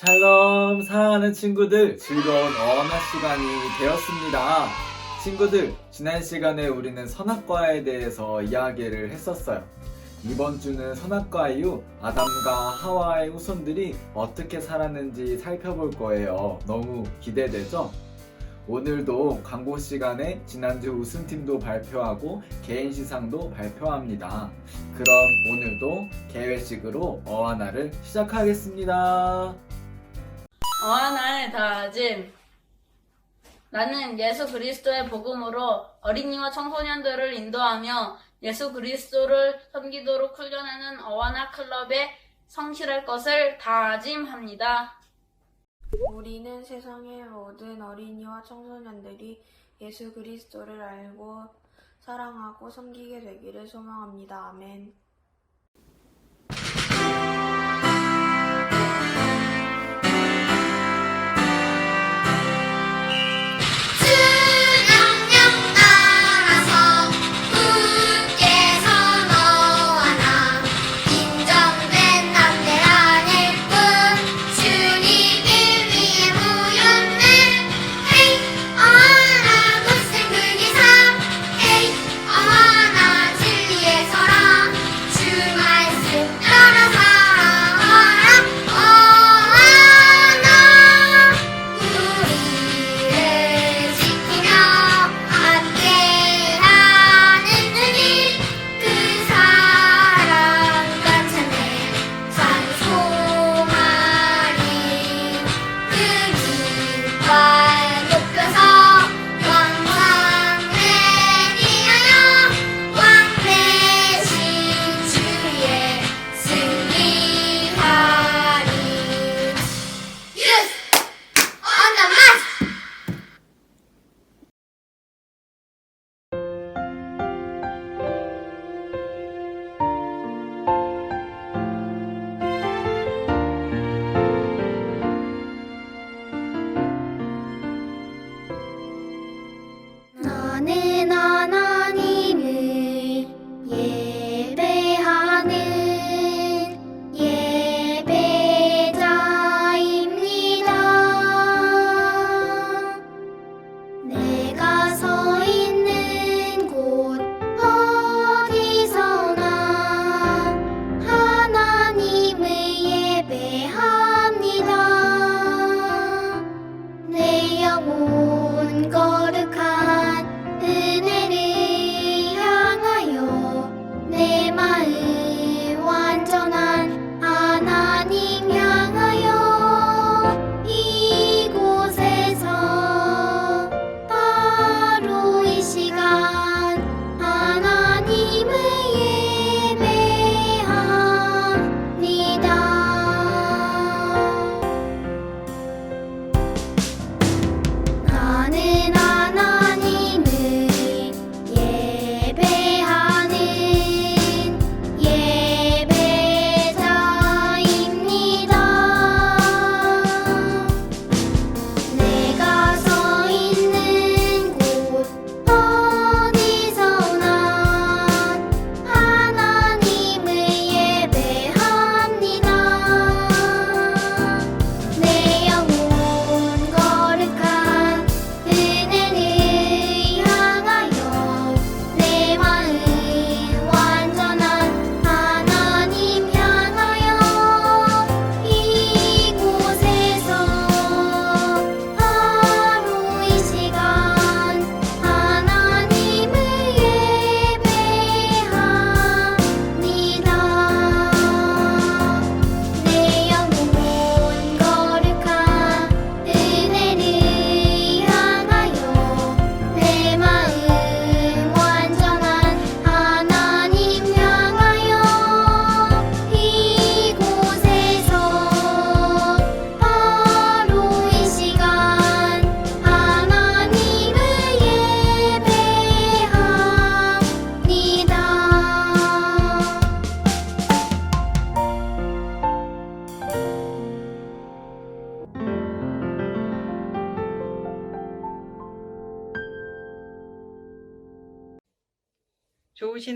샬롬 사랑하는 친구들 즐거운 어학나 시간이 되었습니다. 친구들 지난 시간에 우리는 선악과에 대해서 이야기를 했었어요. 이번 주는 선악과 이후 아담과 하와의 후손들이 어떻게 살았는지 살펴볼 거예요. 너무 기대되죠? 오늘도 광고 시간에 지난주 우승팀도 발표하고 개인 시상도 발표합니다. 그럼 오늘도 개회식으로 어하나를 시작하겠습니다. 어하나의 다짐 나는 예수 그리스도의 복음으로 어린이와 청소년들을 인도하며 예수 그리스도를 섬기도록 훈련하는 어하나 클럽에 성실할 것을 다짐합니다. 우리는 세상의 모든 어린이와 청소년들이 예수 그리스도를 알고 사랑하고 섬기게 되기를 소망합니다. 아멘.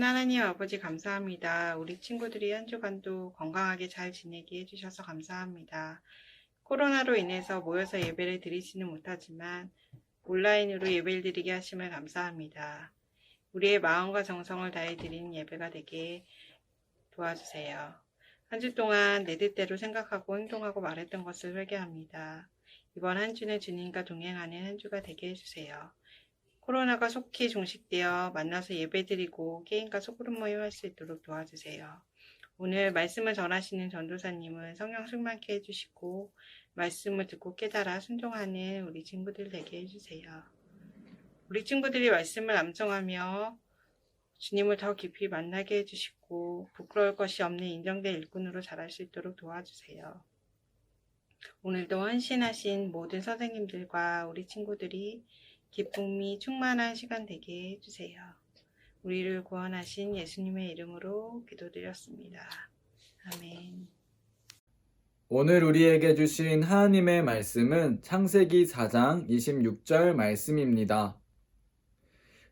하나님 아버지 감사합니다. 우리 친구들이 한 주간도 건강하게 잘 지내게 해주셔서 감사합니다. 코로나로 인해서 모여서 예배를 드리지는 못하지만 온라인으로 예배를 드리게 하심을 감사합니다. 우리의 마음과 정성을 다해 드리는 예배가 되게 도와주세요. 한 주 동안 내 뜻대로 생각하고 행동하고 말했던 것을 회개합니다. 이번 한 주는 주님과 동행하는 한 주가 되게 해주세요. 코로나가 속히 종식되어 만나서 예배드리고 게임과 소그룹 모임 할 수 있도록 도와주세요. 오늘 말씀을 전하시는 전도사님은 성령 충만케 해주시고 말씀을 듣고 깨달아 순종하는 우리 친구들 되게 해주세요. 우리 친구들이 말씀을 암송하며 주님을 더 깊이 만나게 해주시고 부끄러울 것이 없는 인정된 일꾼으로 자랄 수 있도록 도와주세요. 오늘도 헌신하신 모든 선생님들과 우리 친구들이 기쁨이 충만한 시간 되게 해주세요. 우리를 구원하신 예수님의 이름으로 기도드렸습니다. 아멘. 오늘 우리에게 주신 하나님의 말씀은 창세기 4장 26절 말씀입니다.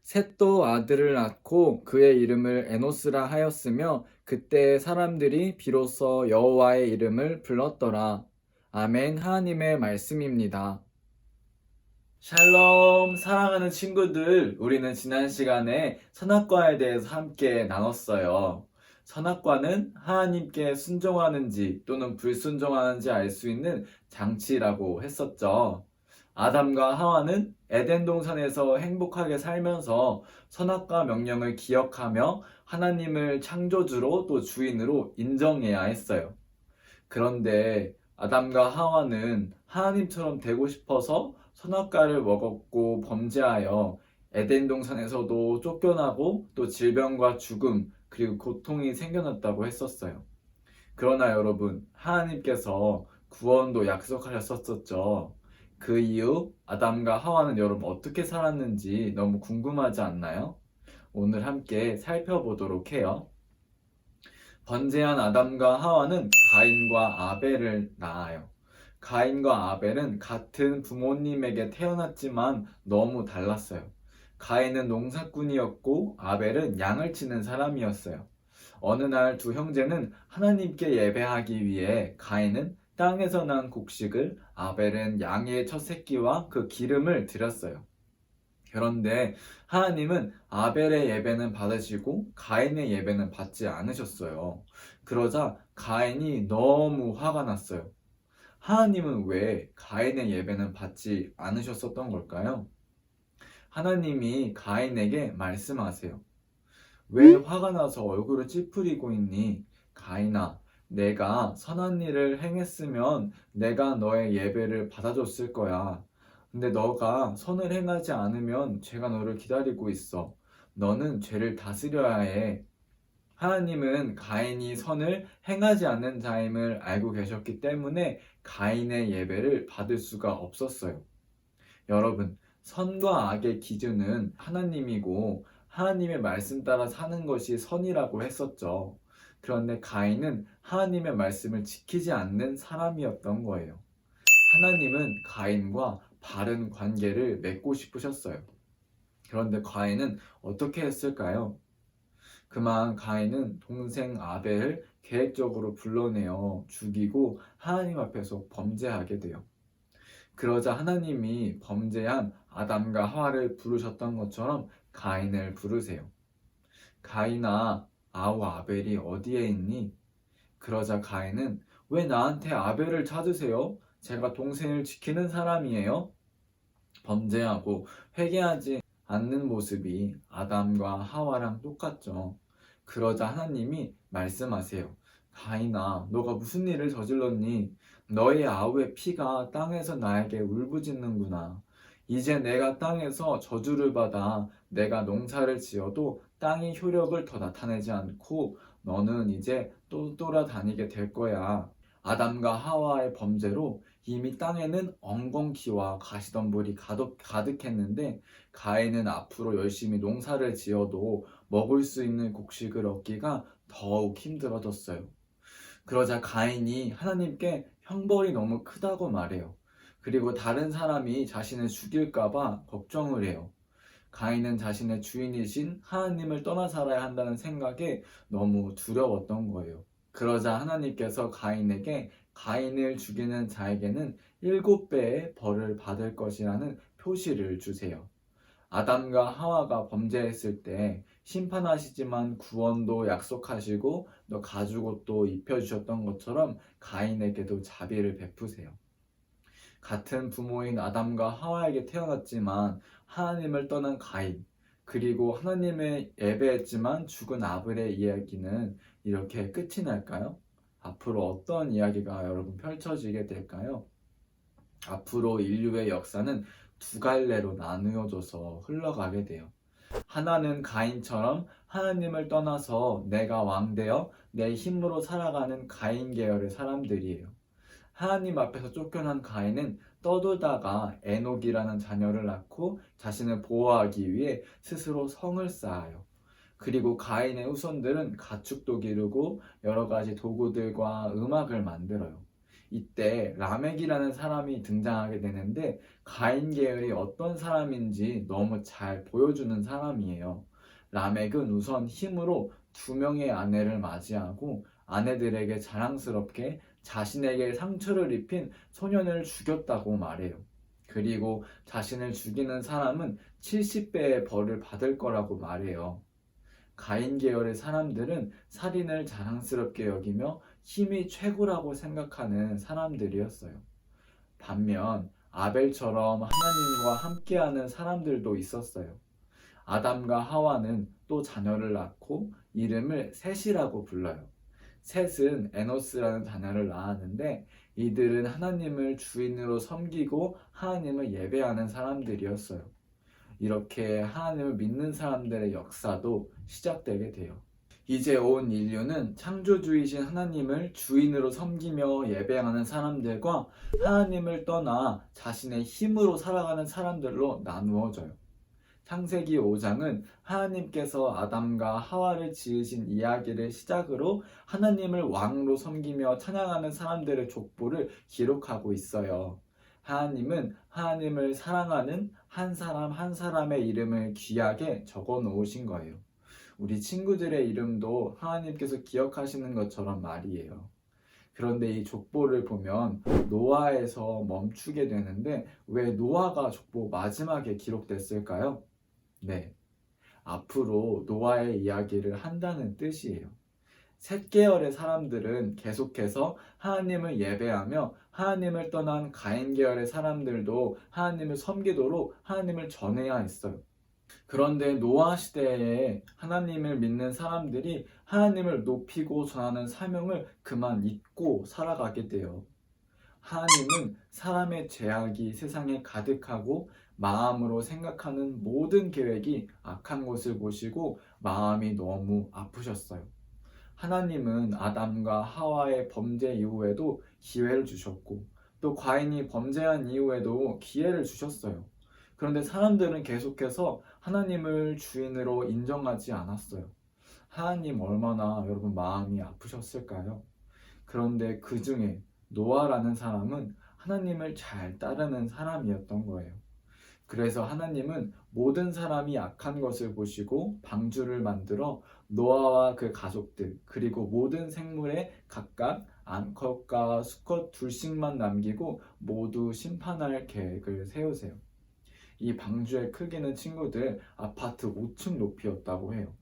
셋도 아들을 낳고 그의 이름을 에노스라 하였으며 그때 사람들이 비로소 여호와의 이름을 불렀더라. 아멘 하나님의 말씀입니다. 샬롬 사랑하는 친구들 우리는 지난 시간에 선악과에 대해서 함께 나눴어요. 선악과는 하나님께 순종하는지 또는 불순종하는지 알 수 있는 장치라고 했었죠. 아담과 하와는 에덴 동산에서 행복하게 살면서 선악과 명령을 기억하며 하나님을 창조주로 또 주인으로 인정해야 했어요. 그런데 아담과 하와는 하나님처럼 되고 싶어서 선악과를 먹었고 범죄하여 에덴 동산에서도 쫓겨나고 또 질병과 죽음 그리고 고통이 생겨났다고 했었어요. 그러나 여러분, 하나님께서 구원도 약속하셨었죠. 그 이후 아담과 하와는 여러분 어떻게 살았는지 너무 궁금하지 않나요? 오늘 함께 살펴보도록 해요. 번제한 아담과 하와는 가인과 아벨을 낳아요. 가인과 아벨은 같은 부모님에게 태어났지만 너무 달랐어요. 가인은 농사꾼이었고 아벨은 양을 치는 사람이었어요. 어느 날 두 형제는 하나님께 예배하기 위해 가인은 땅에서 난 곡식을 아벨은 양의 첫 새끼와 그 기름을 드렸어요. 그런데 하나님은 아벨의 예배는 받으시고 가인의 예배는 받지 않으셨어요. 그러자 가인이 너무 화가 났어요. 하나님은 왜 가인의 예배는 받지 않으셨었던 걸까요? 하나님이 가인에게 말씀하세요. 왜 화가 나서 얼굴을 찌푸리고 있니? 가인아, 내가 선한 일을 행했으면 내가 너의 예배를 받아줬을 거야. 근데 너가 선을 행하지 않으면 죄가 너를 기다리고 있어. 너는 죄를 다스려야 해. 하나님은 가인이 선을 행하지 않는 자임을 알고 계셨기 때문에 가인의 예배를 받을 수가 없었어요. 여러분, 선과 악의 기준은 하나님이고 하나님의 말씀 따라 사는 것이 선이라고 했었죠. 그런데 가인은 하나님의 말씀을 지키지 않는 사람이었던 거예요. 하나님은 가인과 바른 관계를 맺고 싶으셨어요. 그런데 가인은 어떻게 했을까요? 그만 가인은 동생 아벨을 계획적으로 불러내어 죽이고 하나님 앞에서 범죄하게 돼요. 그러자 하나님이 범죄한 아담과 하와를 부르셨던 것처럼 가인을 부르세요. 가인아, 아우 아벨이 어디에 있니? 그러자 가인은 왜 나한테 아벨을 찾으세요? 제가 동생을 지키는 사람이에요. 범죄하고 회개하지 않는 모습이 아담과 하와랑 똑같죠. 그러자 하나님이 말씀하세요. 가인아, 너가 무슨 일을 저질렀니? 너의 아우의 피가 땅에서 나에게 울부짖는구나. 이제 내가 땅에서 저주를 받아 내가 농사를 지어도 땅이 효력을 더 나타내지 않고 너는 이제 또 돌아다니게 될 거야. 아담과 하와의 범죄로 이미 땅에는 엉겅퀴와 가시덤불이 가득, 가득했는데 가인은 앞으로 열심히 농사를 지어도 먹을 수 있는 곡식을 얻기가 더욱 힘들어졌어요. 그러자 가인이 하나님께 형벌이 너무 크다고 말해요. 그리고 다른 사람이 자신을 죽일까봐 걱정을 해요. 가인은 자신의 주인이신 하나님을 떠나 살아야 한다는 생각에 너무 두려웠던 거예요. 그러자 하나님께서 가인에게 가인을 죽이는 자에게는 일곱 배의 벌을 받을 것이라는 표시를 주세요. 아담과 하와가 범죄했을 때 심판하시지만 구원도 약속하시고 또 가죽옷도 입혀주셨던 것처럼 가인에게도 자비를 베푸세요. 같은 부모인 아담과 하와에게 태어났지만 하나님을 떠난 가인, 그리고 하나님의 예배했지만 죽은 아벨의 이야기는 이렇게 끝이 날까요? 앞으로 어떤 이야기가 여러분 펼쳐지게 될까요? 앞으로 인류의 역사는 두 갈래로 나누어져서 흘러가게 돼요. 하나는 가인처럼 하나님을 떠나서 내가 왕되어 내 힘으로 살아가는 가인 계열의 사람들이에요. 하나님 앞에서 쫓겨난 가인은 떠돌다가 에녹이라는 자녀를 낳고 자신을 보호하기 위해 스스로 성을 쌓아요. 그리고 가인의 후손들은 가축도 기르고 여러 가지 도구들과 음악을 만들어요. 이때 라멕이라는 사람이 등장하게 되는데 가인 계열이 어떤 사람인지 너무 잘 보여주는 사람이에요. 라멕은 우선 힘으로 두 명의 아내를 맞이하고 아내들에게 자랑스럽게 자신에게 상처를 입힌 소년을 죽였다고 말해요. 그리고 자신을 죽이는 사람은 70배의 벌을 받을 거라고 말해요. 가인 계열의 사람들은 살인을 자랑스럽게 여기며 힘이 최고라고 생각하는 사람들이었어요. 반면 아벨처럼 하나님과 함께하는 사람들도 있었어요. 아담과 하와는 또 자녀를 낳고 이름을 셋이라고 불러요. 셋은 에노스라는 자녀를 낳았는데 이들은 하나님을 주인으로 섬기고 하나님을 예배하는 사람들이었어요. 이렇게 하나님을 믿는 사람들의 역사도 시작되게 돼요. 이제 온 인류는 창조주이신 하나님을 주인으로 섬기며 예배하는 사람들과 하나님을 떠나 자신의 힘으로 살아가는 사람들로 나누어져요. 창세기 5장은 하나님께서 아담과 하와를 지으신 이야기를 시작으로 하나님을 왕으로 섬기며 찬양하는 사람들의 족보를 기록하고 있어요. 하나님은 하나님을 사랑하는 한 사람 한 사람의 이름을 귀하게 적어 놓으신 거예요. 우리 친구들의 이름도 하나님께서 기억하시는 것처럼 말이에요. 그런데 이 족보를 보면 노아에서 멈추게 되는데 왜 노아가 족보 마지막에 기록됐을까요? 네. 앞으로 노아의 이야기를 한다는 뜻이에요. 셋 계열의 사람들은 계속해서 하나님을 예배하며 하나님을 떠난 가인 계열의 사람들도 하나님을 섬기도록 하나님을 전해야 했어요. 그런데 노아 시대에 하나님을 믿는 사람들이 하나님을 높이고 전하는 사명을 그만 잊고 살아가게 돼요. 하나님은 사람의 죄악이 세상에 가득하고 마음으로 생각하는 모든 계획이 악한 것을 보시고 마음이 너무 아프셨어요. 하나님은 아담과 하와의 범죄 이후에도 기회를 주셨고 또 과인이 범죄한 이후에도 기회를 주셨어요. 그런데 사람들은 계속해서 하나님을 주인으로 인정하지 않았어요. 하나님 얼마나 여러분 마음이 아프셨을까요? 그런데 그 중에 노아라는 사람은 하나님을 잘 따르는 사람이었던 거예요. 그래서 하나님은 모든 사람이 악한 것을 보시고 방주를 만들어 노아와 그 가족들 그리고 모든 생물에 각각 암컷과 수컷 둘씩만 남기고 모두 심판할 계획을 세우세요. 이 방주의 크기는 친구들 아파트 5층 높이였다고 해요.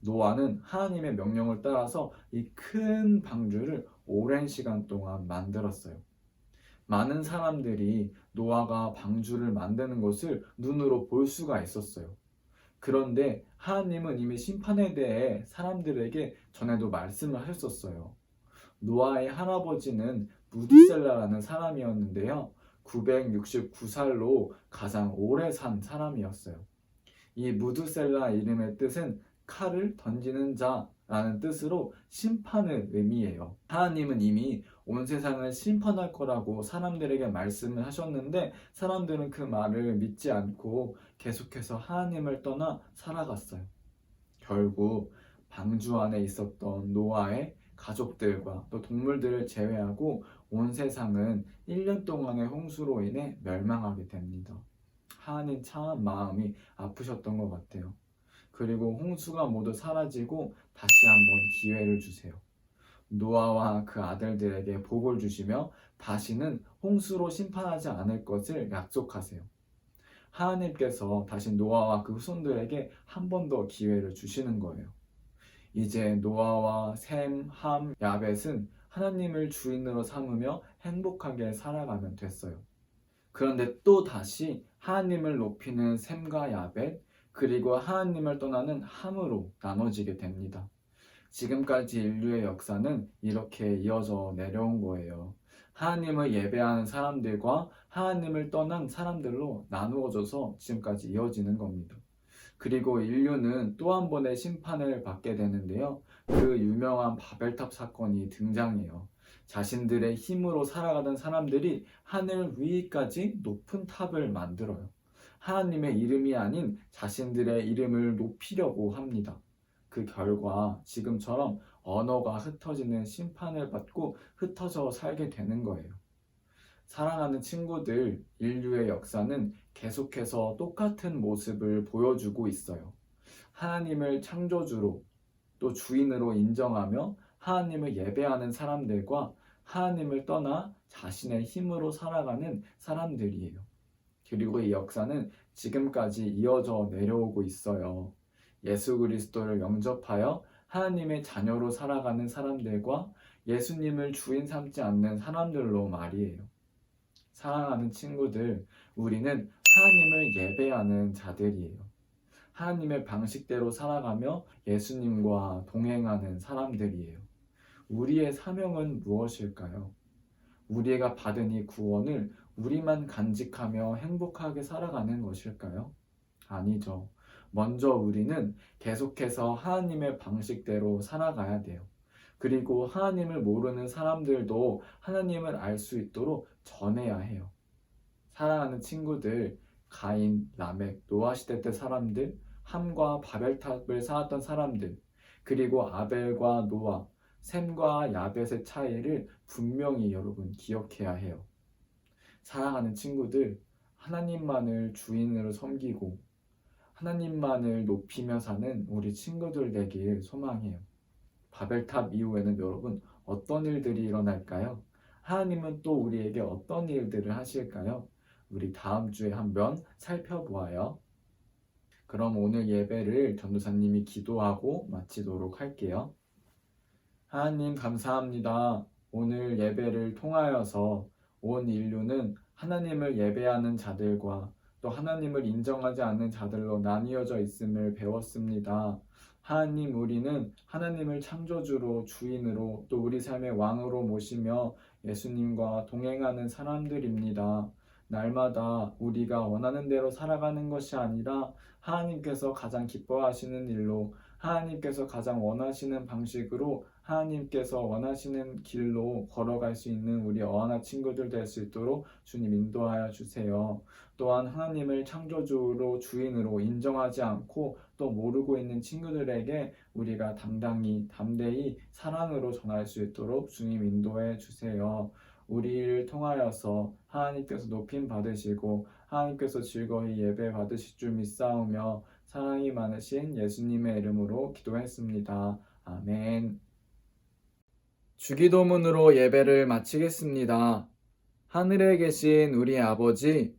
노아는 하나님의 명령을 따라서 이 큰 방주를 오랜 시간 동안 만들었어요. 많은 사람들이 노아가 방주를 만드는 것을 눈으로 볼 수가 있었어요. 그런데 하나님은 이미 심판에 대해 사람들에게 전에도 말씀을 하셨었어요. 노아의 할아버지는 무드셀라라는 사람이었는데요. 969살로 가장 오래 산 사람이었어요. 이 무드셀라 이름의 뜻은 칼을 던지는 자라는 뜻으로 심판을 의미해요. 하나님은 이미 온 세상을 심판할 거라고 사람들에게 말씀을 하셨는데 사람들은 그 말을 믿지 않고 계속해서 하나님을 떠나 살아갔어요. 결국 방주 안에 있었던 노아의 가족들과 또 동물들을 제외하고 온 세상은 1년 동안의 홍수로 인해 멸망하게 됩니다. 하나님 참 마음이 아프셨던 것 같아요. 그리고 홍수가 모두 사라지고 다시 한번 기회를 주세요. 노아와 그 아들들에게 복을 주시며 다시는 홍수로 심판하지 않을 것을 약속하세요. 하나님께서 다시 노아와 그 후손들에게 한 번 더 기회를 주시는 거예요. 이제 노아와 셈, 함, 야벳은 하나님을 주인으로 삼으며 행복하게 살아가면 됐어요. 그런데 또 다시 하나님을 높이는 셈과 야벳, 그리고 하나님을 떠나는 함으로 나눠지게 됩니다. 지금까지 인류의 역사는 이렇게 이어져 내려온 거예요. 하나님을 예배하는 사람들과 하나님을 떠난 사람들로 나누어져서 지금까지 이어지는 겁니다. 그리고 인류는 또 한 번의 심판을 받게 되는데요. 그 유명한 바벨탑 사건이 등장해요. 자신들의 힘으로 살아가던 사람들이 하늘 위까지 높은 탑을 만들어요. 하나님의 이름이 아닌 자신들의 이름을 높이려고 합니다. 그 결과 지금처럼 언어가 흩어지는 심판을 받고 흩어져 살게 되는 거예요. 사랑하는 친구들, 인류의 역사는 계속해서 똑같은 모습을 보여주고 있어요. 하나님을 창조주로 또 주인으로 인정하며 하나님을 예배하는 사람들과 하나님을 떠나 자신의 힘으로 살아가는 사람들이에요. 그리고 이 역사는 지금까지 이어져 내려오고 있어요. 예수 그리스도를 영접하여 하나님의 자녀로 살아가는 사람들과 예수님을 주인 삼지 않는 사람들로 말이에요. 사랑하는 친구들, 우리는 하나님을 예배하는 자들이에요. 하나님의 방식대로 살아가며 예수님과 동행하는 사람들이에요. 우리의 사명은 무엇일까요? 우리가 받은 이 구원을 우리만 간직하며 행복하게 살아가는 것일까요? 아니죠. 먼저 우리는 계속해서 하나님의 방식대로 살아가야 돼요. 그리고 하나님을 모르는 사람들도 하나님을 알 수 있도록 전해야 해요. 사랑하는 친구들, 가인, 라멕, 노아 시대 때 사람들, 함과 바벨탑을 쌓았던 사람들, 그리고 아벨과 노아, 셈과 야벳의 차이를 분명히 여러분 기억해야 해요. 사랑하는 친구들, 하나님만을 주인으로 섬기고 하나님만을 높이며 사는 우리 친구들 되길 소망해요. 바벨탑 이후에는 여러분 어떤 일들이 일어날까요? 하나님은 또 우리에게 어떤 일들을 하실까요? 우리 다음 주에 한번 살펴보아요. 그럼 오늘 예배를 전도사님이 기도하고 마치도록 할게요. 하나님 감사합니다. 오늘 예배를 통하여서 온 인류는 하나님을 예배하는 자들과 또 하나님을 인정하지 않는 자들로 나뉘어져 있음을 배웠습니다. 하나님, 우리는 하나님을 창조주로 주인으로 또 우리 삶의 왕으로 모시며 예수님과 동행하는 사람들입니다. 날마다 우리가 원하는 대로 살아가는 것이 아니라 하나님께서 가장 기뻐하시는 일로 하나님께서 가장 원하시는 방식으로 하나님께서 원하시는 길로 걸어갈 수 있는 우리 어하나 친구들 될 수 있도록 주님 인도하여 주세요. 또한 하나님을 창조주로 주인으로 인정하지 않고 또 모르고 있는 친구들에게 우리가 당당히 담대히 사랑으로 전할 수 있도록 주님 인도해 주세요. 우리를 통하여서 하나님께서 높임 받으시고 하나님께서 즐거이 예배 받으실 줄 믿사오며 사랑이 많으신 예수님의 이름으로 기도했습니다. 아멘. 주기도문으로 예배를 마치겠습니다. 하늘에 계신 우리 아버지,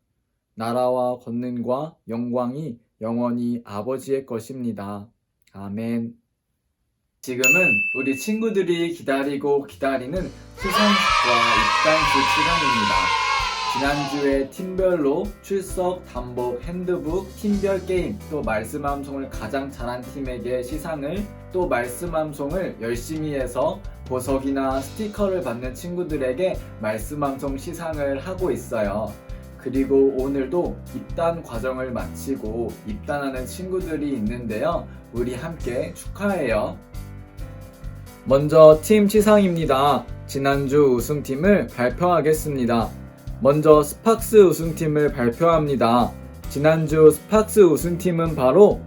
나라와 권능과 영광이 영원히 아버지의 것입니다. 아멘. 지금은 우리 친구들이 기다리고 기다리는 수상식과 입단식 시간입니다. 지난주에 팀별로 출석, 단복, 핸드북, 팀별 게임, 또 말씀 암송을 가장 잘한 팀에게 시상을, 또 말씀 암송을 열심히 해서 보석이나 스티커를 받는 친구들에게 말씀 암송 시상을 하고 있어요. 그리고 오늘도 입단 과정을 마치고 입단하는 친구들이 있는데요. 우리 함께 축하해요. 먼저 팀 시상입니다. 지난주 우승팀을 발표하겠습니다. 먼저 스팍스 우승팀을 발표합니다. 지난주 스팍스 우승팀은 바로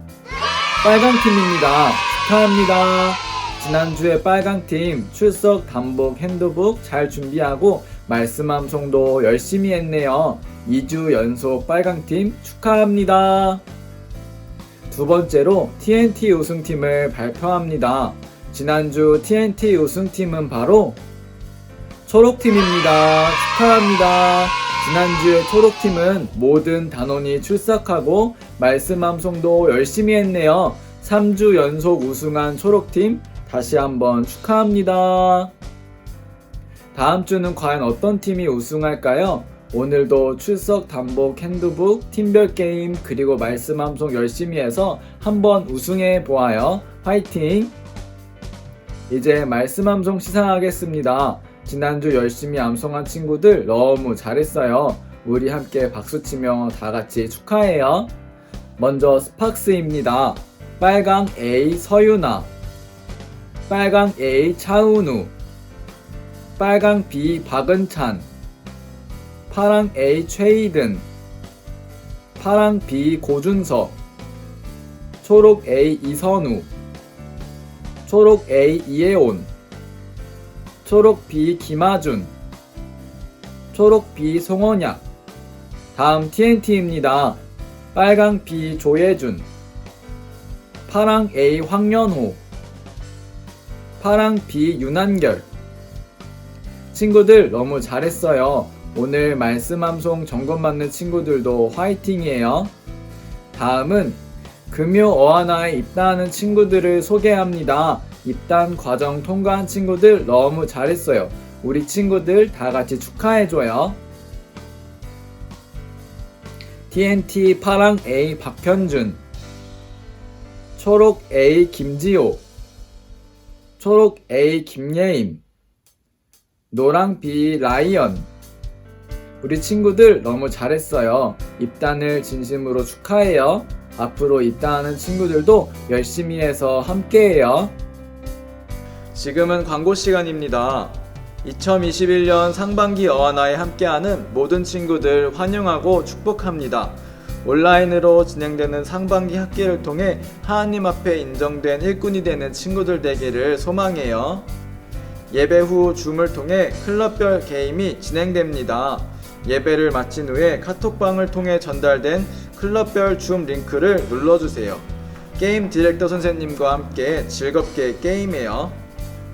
빨강팀입니다. 축하합니다. 지난주에 빨강팀 출석 단복 핸드북 잘 준비하고 말씀 암송도 열심히 했네요. 2주 연속 빨강팀 축하합니다. 두 번째로 TNT 우승팀을 발표합니다. 지난주 TNT 우승팀은 바로 초록팀입니다. 축하합니다. 지난주에 초록팀은 모든 단원이 출석하고 말씀 암송도 열심히 했네요. 3주 연속 우승한 초록팀 다시 한번 축하합니다. 다음 주는 과연 어떤 팀이 우승할까요? 오늘도 출석 단복 핸드북 팀별 게임 그리고 말씀 암송 열심히 해서 한번 우승해 보아요. 화이팅! 이제 말씀 암송 시상하겠습니다. 지난주 열심히 암송한 친구들 너무 잘했어요. 우리 함께 박수치며 다 같이 축하해요. 먼저 스팍스입니다. 빨강 A 서유나, 빨강 A 차은우, 빨강 B 박은찬, 파랑 A 최이든, 파랑 B 고준석, 초록 A 이선우, 초록 A 이혜온, 초록 B 김하준, 초록 B 송원약, 다음 TNT입니다. 빨강 B 조예준, 파랑 A 황연호, 파랑 B 윤한결. 친구들 너무 잘했어요. 오늘 말씀 암송 점검 받는 친구들도 화이팅이에요. 다음은 금요 어하나에 입단하는 친구들을 소개합니다. 입단 과정 통과한 친구들 너무 잘했어요. 우리 친구들 다 같이 축하해줘요. TNT 파랑 A 박현준, 초록 A 김지호, 초록 A 김예임, 노랑 B 라이언. 우리 친구들 너무 잘했어요. 입단을 진심으로 축하해요. 앞으로 입단하는 친구들도 열심히 해서 함께해요. 지금은 광고 시간입니다. 2021년 상반기 어하나에 함께하는 모든 친구들 환영하고 축복합니다. 온라인으로 진행되는 상반기 학기를 통해 하나님 앞에 인정된 일꾼이 되는 친구들 되기를 소망해요. 예배 후 줌을 통해 클럽별 게임이 진행됩니다. 예배를 마친 후에 카톡방을 통해 전달된 클럽별 줌 링크를 눌러주세요. 게임 디렉터 선생님과 함께 즐겁게 게임해요.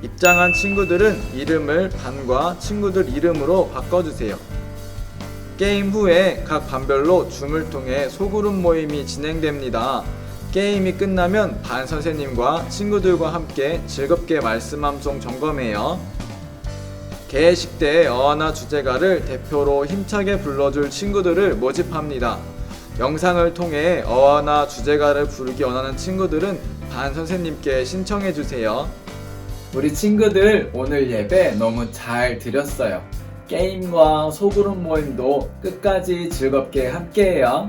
입장한 친구들은 이름을 반과 친구들 이름으로 바꿔주세요. 게임 후에 각 반별로 줌을 통해 소그룹 모임이 진행됩니다. 게임이 끝나면 반 선생님과 친구들과 함께 즐겁게 말씀 암송 점검해요. 때 어하나 주제가를 대표로 힘차게 불러줄 친구들을 모집합니다. 영상을 통해 어하나 주제가를 부르기 원하는 친구들은 반 선생님께 신청해 주세요. 우리 친구들 오늘 예배 너무 잘 드렸어요. 게임과 소그룹 모임도 끝까지 즐겁게 함께해요.